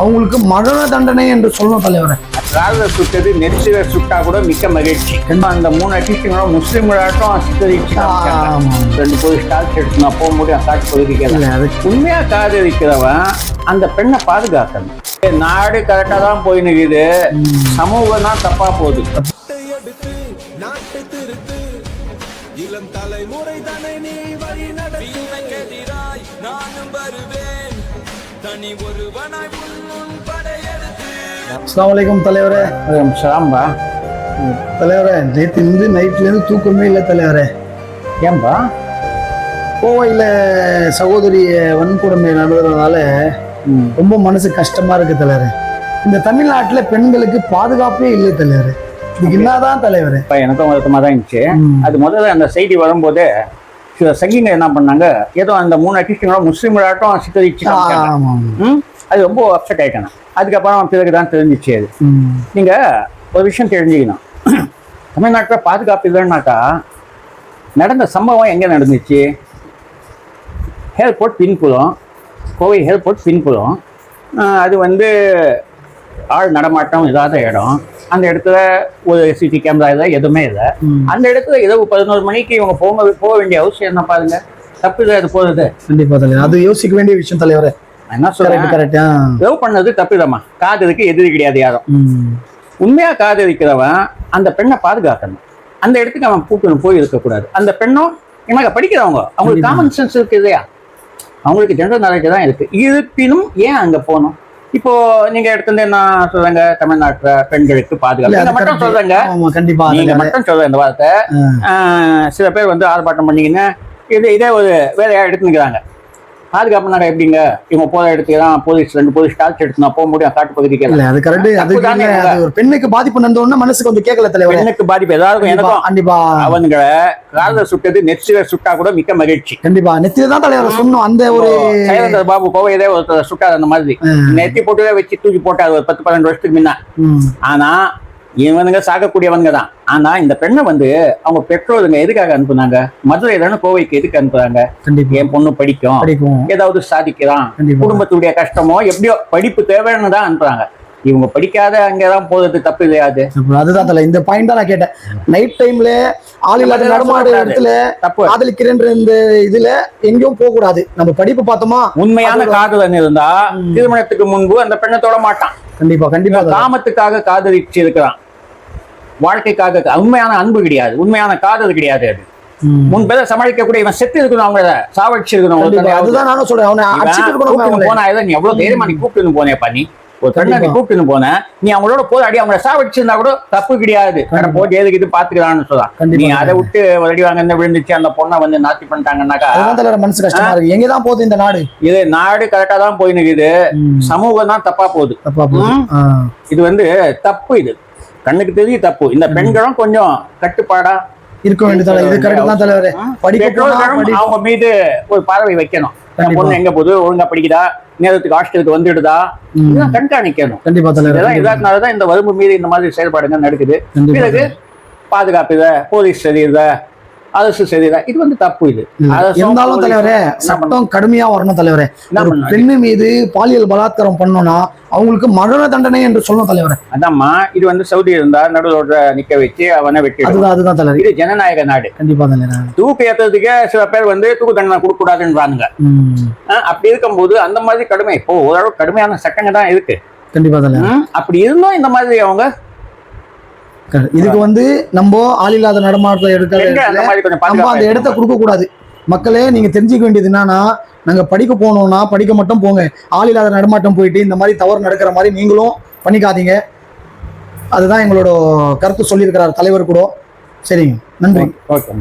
அவங்களுக்கு மரண தண்டனை என்று சொல்லணும் தலைவரே. காலில் சுட்டது நெரிசில சுட்டா கூட மிக்க மகிழ்ச்சி. அந்த மூணு அட்டிஸ்டுங்களும் முஸ்லீம்களாட்டும் சித்தரிச்சு. ரெண்டு போய் ஸ்டார்ட் எடுத்து நான் போக முடியும் காட்டு பகுதிக்கு இல்ல அது உண்மையா காதலிக்கிறவன் அந்த பெண்ணை பாதுகாக்கணும். நாடு கரெக்டா தான் போய் நிக்குது. சமூகம் தான் தப்பா போகுது. எடுத்து நாட்டை திருத்து இளம் தலைமுறை தானே நீ. ஒருவனாய் அஸ்ஸலாமு அலைக்கும் தலைவரே. சாம்பா தலைவரே நேற்று இருந்து நைட்ல இருந்து தூக்கமே இல்லை தலைவரே. ஏன்பா கோவையில் சகோதரி வன்கொடுமை நடந்ததுனால ரொம்ப மனசு கஷ்டமா இருக்கு தலைவரே. இந்த தமிழ்நாட்டுல பெண்களுக்கு பாதுகாப்பே இல்லை தலைவரே. இதுக்கு என்னதான் தலைவரே? இப்ப எனக்கும் வருத்தமா தான் இருந்துச்சு. அது முதல்ல அந்த செய்தி வரும்போது சங்கிங்க என்ன பண்ணாங்க? ஏதோ அந்த மூணு அட்டிஸ்டுங்களும் முஸ்லீம்களாட்டும் சித்தரிச்சு அது ரொம்ப அப்செட் ஆயிட்டேன் அதுக்கப்புறம் பிறகு தான் தெரிஞ்சிச்சு அது. ம். நீங்க ஒரு விஷயம் தெரிஞ்சுக்கணும். தமிழ்நாட்டில் பாதுகாப்பு இல்லைன்னாக்கா நடந்த சம்பவம் எங்கே நடந்துச்சு? ஏர்போர்ட் பின்புறம் கோவை ஏர்போர்ட் பின்புறம் ஆஹ் அது வந்து ஆள் நடமாட்டம் இல்லாத இடம். அந்த இடத்துல ஒரு சிசி கேமரா இல்லை எதுவுமே இல்லை. அந்த இடத்துல இரவு பதினோரு மணிக்கு இவங்க போக போக வேண்டிய அவசியம் என்ன பாருங்க? தப்பு இல்லை அது போகிறது கண்டிப்பா தலைவர் அது யோசிக்க வேண்டிய விஷயம் தலைவரே என்ன சொல்றேன்? கரெக்டா லவ் பண்ணது தப்புதம்மா. காதலுக்கு எதிரி கிடையாது யாரும். உண்மையா காதலிக்கிறவன் அந்த பெண்ணை பாதுகாக்கணும். அந்த இடத்துக்கு அவன் கூப்பிட்டு போய் இருக்கக்கூடாது. அந்த பெண்ணும் எனக்கு படிக்கிறவங்க அவங்களுக்கு. காமன் சென்ஸ் இருக்கு இல்லையா? அவங்களுக்கு ஜென்ரல் நாலேஜ் தான் இருக்கு. இருப்பினும் ஏன் அங்க போகணும் இப்போ நீங்க எடுத்துட்டு என்ன சொல்றாங்க? தமிழ்நாட்டுல பெண்களுக்கு பாதுகாப்பு. மட்டும் சொல்றாங்க. கண்டிப்பா. நீங்க. மட்டும் சொல்ற இந்த வார்த்தை. ஆஹ், சில பேர் வந்து ஆர்ப்பாட்டம் பண்ணிக்கின்னு இது இதே ஒரு வேலையா எடுத்துக்கிறாங்க பாதுகாப்புனாங்க எப்படிங்க? இவங்க போற இடத்துக்கு தான் போலீஸ் ரெண்டு போலீஸ் டார்ச் எடுத்து நான் போக முடியும் காட்டு பகுதிக்கு இல்ல அது கரெக்ட் அது ஒரு பெண்ணுக்கு பாதிப்பு நடந்த உடனே மனசுக்கு வந்து கேட்கல தலைவரே. பெண்ணுக்கு பாதிப்பு எல்லாருக்கும் எனக்கும். கண்டிப்பா. அவனுங்களை காதல சுட்டது நெச்சில சுட்டா கூட மிக்க மகிழ்ச்சி. கண்டிப்பா நெத்தில தான் தலைவர் சொன்னோம். அந்த ஒரு சைலந்தர் பாபு கோவையிலே ஒருத்தர் சுட்டார் அந்த மாதிரி. நெத்தி போட்டுவே வச்சு தூக்கி போட்டார் ஒரு பத்து பன்னெண்டு வருஷத்துக்கு முன்ன. ஆனா இவனுங்க சாகக்கூடியவங்க தான். ஆனா இந்த பெண்ணை வந்து அவங்க பெற்றோருங்க எதுக்காக அனுப்புனாங்க? மதுரையில கோவைக்கு எதுக்கு அனுப்புறாங்க? என் பொண்ணு படிக்கும். ஏதாவது சாதிக்கிறான். குடும்பத்துடைய கஷ்டமோ எப்படியோ படிப்பு தேவைன்னு தான் அனுப்புறாங்க. இவங்க படிக்காத அங்கதான் போறது தப்பு இல்லையாது அதுதான் தலை இந்த பாயிண்ட் தான் நான் கேட்டேன். நைட் டைம்ல ஆள் இல்லாத நடமாடு. இடத்துல தப்பு. காதலிக்கிறேன்ற இந்த இதுல எங்கேயும் போக கூடாது நம்ம படிப்பு பார்த்தோமா? உண்மையான காதலன் இருந்தா. திருமணத்துக்கு முன்பு அந்த பெண்ணை தொட மாட்டான். கண்டிப்பா கண்டிப்பா. காமத்துக்காக காதலிச்சு இருக்கிறான் வாழ்க்கைக்காக உண்மையான அன்பு கிடையாது உண்மையான காதல் கிடையாது அது ம். முன்பே சமாளிக்கக்கூடிய இவன் செத்து இருக்கணும் அவங்கள சாவடிச்சு இருக்கணும் கண்டிப்பா. ஒருத்தனையாவது. அதுதான் நானும் சொல்றேன் அவனை. போனா நீ எவ்வளவு தைரியமா நீ கூப்பிட்டு போனேப்பா நீ ஒரு கண்டிப்பா. கூப்பிட்டு போன நீ அவங்களோட போய் அடி அவங்கள சாவடிச்சிருந்தா கூட தப்பு கிடையாது. கடை. போட்டு எதுக்கு இது பாத்துக்கலாம்னு சொல்லலாம். நீ அதை விட்டு அடி வாங்க விழுந்துச்சு அந்த பொண்ணை வந்து நாத்தி பண்ணிட்டாங்கன்னாக்கா மனசு கஷ்டமா இருக்கு. எங்கதான் போகுது இந்த நாடு? இது நாடு கரெக்டா தான் போய் நிக்குது ம். சமூகம் தான் தப்பா போகுது. இது வந்து தப்பு இது. கண்ணுக்கு தெரியும் தப்பு. இந்த பெண்களும் கொஞ்சம் கட்டுப்பாடா இருக்க வேண்டிய தலை இது கரெக்ட் தான் தலைவரே. படிக்க. அவங்க மீது ஒரு பார்வை வைக்கணும். பொண்ணு எங்க போகுது? ஒழுங்கா படிக்குதா? நேரத்துக்கு ஹாஸ்டலுக்கு வந்துடுதா? கண்காணிக்கணும். கண்டிப்பா இதெல்லாம் இதனாலதான் இந்த வறுமை மீது இந்த மாதிரி செயல்பாடுங்க நடக்குது. பிறகு பாதுகாப்பு இத போலீஸ் சரியில்ல அரசு சரியில்லை இது வந்து தப்பு இது இருந்தாலும் தலைவரே? சட்டம் கடுமையா வரணும் தலைவரே? பெண்ணு மீது பாலியல் பலாத்காரம் பண்ணோம்னா அவங்களுக்கு மரண தண்டனை என்று சொல்லணும் தலைவரே அதாம்மா இது வந்து சவுதி இருந்தா நடுவோட நிக்க வச்சு அவனை வெட்டிடும் அதுதான் அதுதான் தலைவர் இது ஜனநாயக நாடு கண்டிப்பா தலைவர் தூக்கு ஏத்துறதுக்கே சில பேர் வந்து தூக்கு தண்டனை கொடுக்க. ஆஹ் அப்படி இருக்கும்போது அந்த மாதிரி கடுமை இப்போ ஓரளவு கடுமையான சட்டங்க தான் இருக்கு கண்டிப்பா தலைவர் அப்படி இருந்தும் இந்த மாதிரி அவங்க. இதுக்கு வந்து நம்ம ஆள் இல்லாத நடமாட்டத்தை கொஞ்சம் நம்ம அந்த இடத்த கொடுக்க கூடாது மக்களே நீங்க தெரிஞ்சுக்க வேண்டியது என்னன்னா நாங்க படிக்க போனோம்னா படிக்க மட்டும் போங்க. ஆள் இல்லாத நடமாட்டம் போயிட்டு இந்த மாதிரி தவறு நடக்கிற மாதிரி நீங்களும் பண்ணிக்காதீங்க. அதுதான் எங்களோட கருத்து சொல்லியிருக்கிறார் தலைவர் கூட. சரிங்க. நன்றி. ஓகே.